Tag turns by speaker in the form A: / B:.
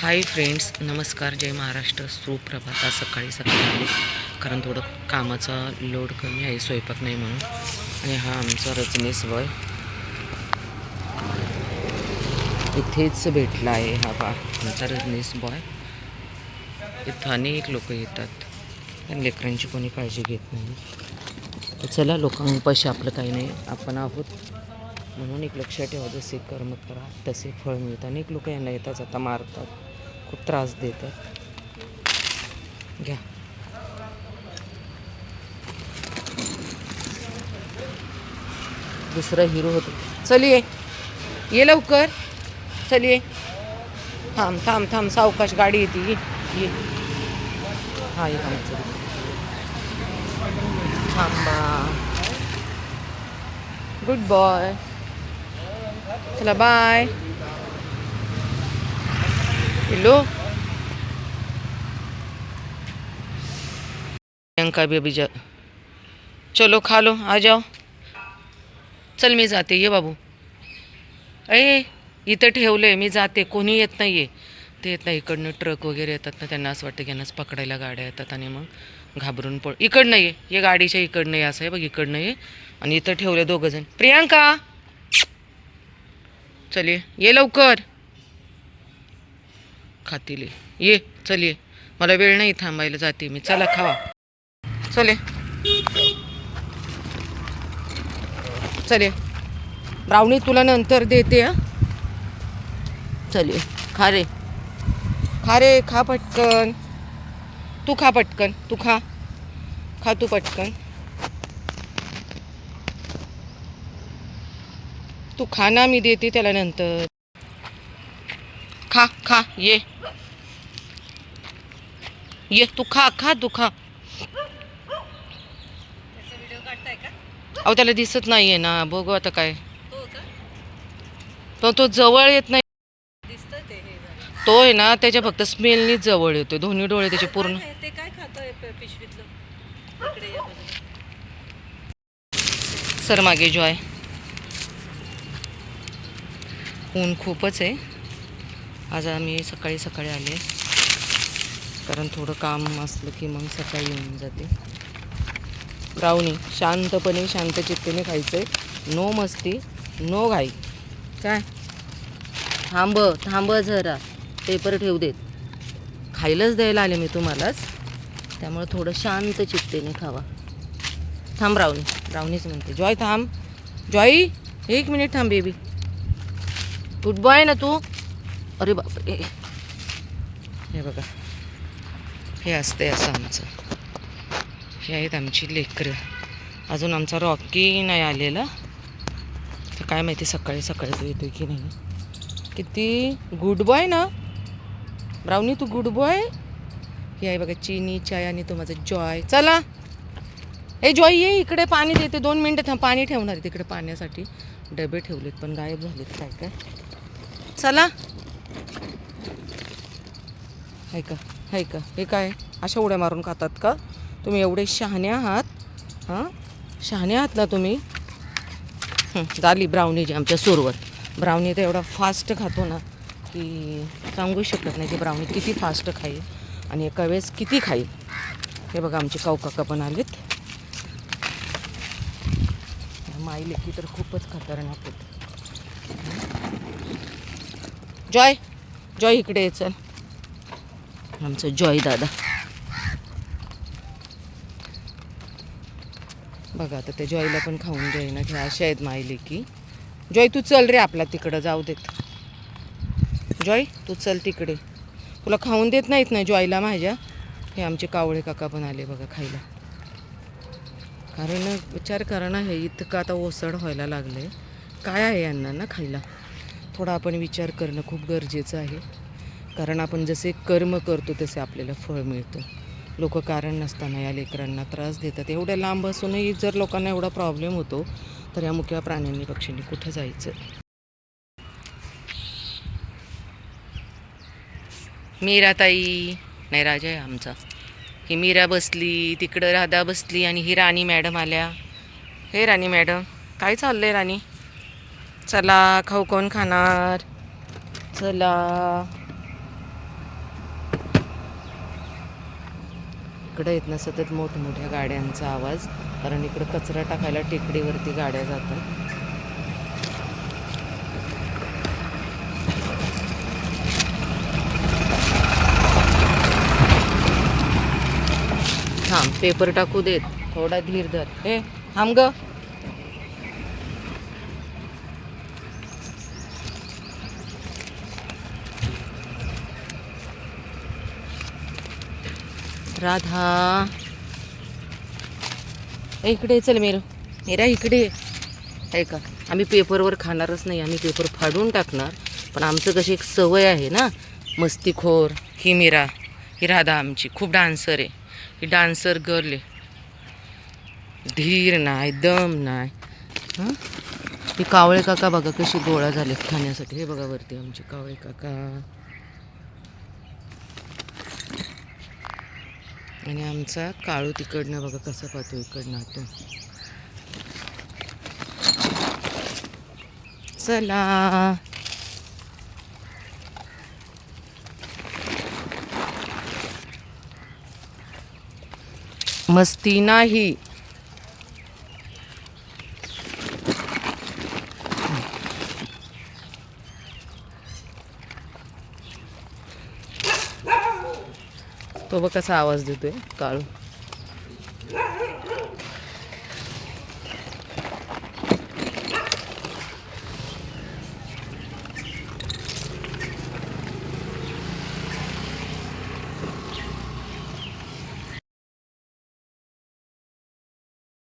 A: Hi friends नमस्कार जय महाराष्ट्र. सुप्रभात आज सकाळी सकाळी आले. कारण थोडं कामाचा लोड कमी आहे स्वयंपाक नाही म्हणून. आणि हा आमचा रजनीस बॉय इथेच भेटला आहे हा बा आमचा रजनीस बॉय इथं अनेक लोक येतात. पण लेकरांची कोणी काळजी घेत नाही. तर चला लोकांपाशी आपलं काही नाही आपण आहोत. म्हणून एक लक्षात ठेवा जसे कर्म करा तसे फळ मिळतात. अनेक लोक यांना येतात आता मारतात. खूप त्रास देतात घ्या. दुसरं हिरो होतो. चल ये ये लवकर. चल ये थांब थांब थांब. सावकाश गाडी येते. ये ये. हा ये थांब. चल थांबा. Good boy. चला बाय. हेलो. प्रियंका बेबी जा चलो खा लो आ जाओ. चल मी जाते. ये बाबू. अये इथं ठेवलं आहे मी जाते. कोणी येत नाही आहे ते येत नाही. इकडनं ट्रक वगैरे येतात ना त्यांना असं वाटतं की यांनाच पकडायला गाड्या येतात आणि मग घाबरून पळ इकडनं ये. ये गाडीच्या इकडनं ये असं आहे बघ इकडनं ये. आणि इथं ठेवलं दोघं जण. प्रियांका! चल ये लवकर. खातील. ये. चल ये. मला वेळ नाही थांबायला जाते मी. चला खावा. चल ये. चल ये. ब्राउनी तुला नंतर देते हा. चल ये. खा रे. खा रे खा पटकन. तू खा पटकन. तू खा. खा तू पटकन. तू खा ना मी देते त्याला नंतर. खा खा ये। ये तू खा खा तू खा। अहो त्याला दिसत नाहीये ना. बघू आता काय. तो तो जवळ येत नाही. तो आहे ना त्याच्या फक्त स्मेलनीच जवळ येतो दोन्ही डोळे त्याचे पूर्ण
B: ते काय.
A: सर मागे जॉय ऊन खूपच आहे. आज आम्ही सकाळी सकाळी आले. कारण थोडं काम असलं की मग सकाळी येऊन जाते. ब्राउनी शांतपणे शांत चित्तेने खायचं आहे नो मस्ती नो घाई. काय? थांब थांब जरा. पेपर ठेवू देत. खायलाच द्यायला आले मी तुम्हालाच. त्यामुळे थोडं शांत चित्तेने खावा. थांब ब्राउनी. ब्राउनीच म्हणते. जॉय थांब. जॉई एक मिनिट थांब बेबी. गुड बॉय ना तू. अरे बापरे. हे बघा. हे असते असं आमचं. हे आहेत आमची लेकरं. अजून आमचा रॉकी नाही आलेला. तर काय माहिती सकाळी सकाळी तो आहे की नाही. किती गुड बॉय ना. ब्राउनी तू गुड बॉय हे आहे बघा चिनी चाय आणि तो माझा जॉय. चला. ए जॉय ये इकडे पाणी देते. दोन मिनटं थांब. पाणी ठेवणार तिकडे पाण्यासाठी. डबे ठेवलेत पण गायब झालेत. काय काय? चला. आहे का? आहे का? हे काय? अशा उड्या मारून खातात का? तुम्ही एवढे शहाणे आहात. हां? शहाणे आहात ना तुम्ही? झाली ब्राउनी जी आमच्या सूरवर. ब्राउनी तर एवढा फास्ट खातो ना की सांगू शकत नाही की ब्राउनी किती फास्ट खाईल आणि एका वेळेस किती खाईल. हे बघा आमचे काऊ काका पण आलेत. माई लेकी तर खूपच खतरनाक आहेत. जॉय! जॉय इकडे ये चल. आमचं जॉय दादा. बघा आता त्या जॉयला पण खाऊन जाईना घ्या. अशा आहेत माई की. जॉय तू चल रे आपला तिकडं जाऊ देत. जॉय तू चल तिकडे. तुला खाऊन देत नाहीत ना जॉयला माझ्या? हे आमचे कावळे काका पण आले बघा खायला. कारण विचार करा ना हे इतकं आता ओसड व्हायला लागलं आहे काय आहे यांना ना खायला? थोडा आपण विचार करणं खूप गरजेचं आहे. कारण आपण जसे कर्म करतो तसे आपल्याला फळ मिळतं. लोक कारण नसताना या लेकरांना त्रास देतात. एवढ्या लांब असूनही जर लोकांना एवढा प्रॉब्लेम होतो तर या मुख्या प्राण्यांनी पक्षींनी कुठं जायचं? मीराताई. नाही राजा आहे आमचा. ही मीरा बसली तिकडं राधा बसली आणि ही राणी मॅडम आल्या. हे राणी मॅडम काय चाललं आहे राणी? चला खाऊ कोण खाणार? चला. इकडं येत ना सतत मोठमोठ्या गाड्यांचा आवाज कारण इकडं कचरा टाकायला टेकडीवरती गाड्या जातात. हां पेपर टाकू देत. थोडा धीर धर. हे थांब ग. राधा. इकडे चल मेरा. मेरा इकडे ऐका आहे का आम्ही पेपरवर खाणारच नाही आम्ही पेपर फाडून टाकणार. पण आमचं कशी एक सवय आहे ना मस्तीखोर ही मीरा ही राधा आमची खूप डान्सर आहे. ही डान्सर गर्ल आहे. धीर नाही दम नाही. हां? ही कावळे काका बघा कशी गोळा झाले खाण्यासाठी. हे बघा वरती आमचे कावळे काका. आणि आमचा काळू तिकडनं बघा कसा पाहतो इकडनं आतून चला. मस्ती नाही. तो बघ कसा आवाज देतोय. काळू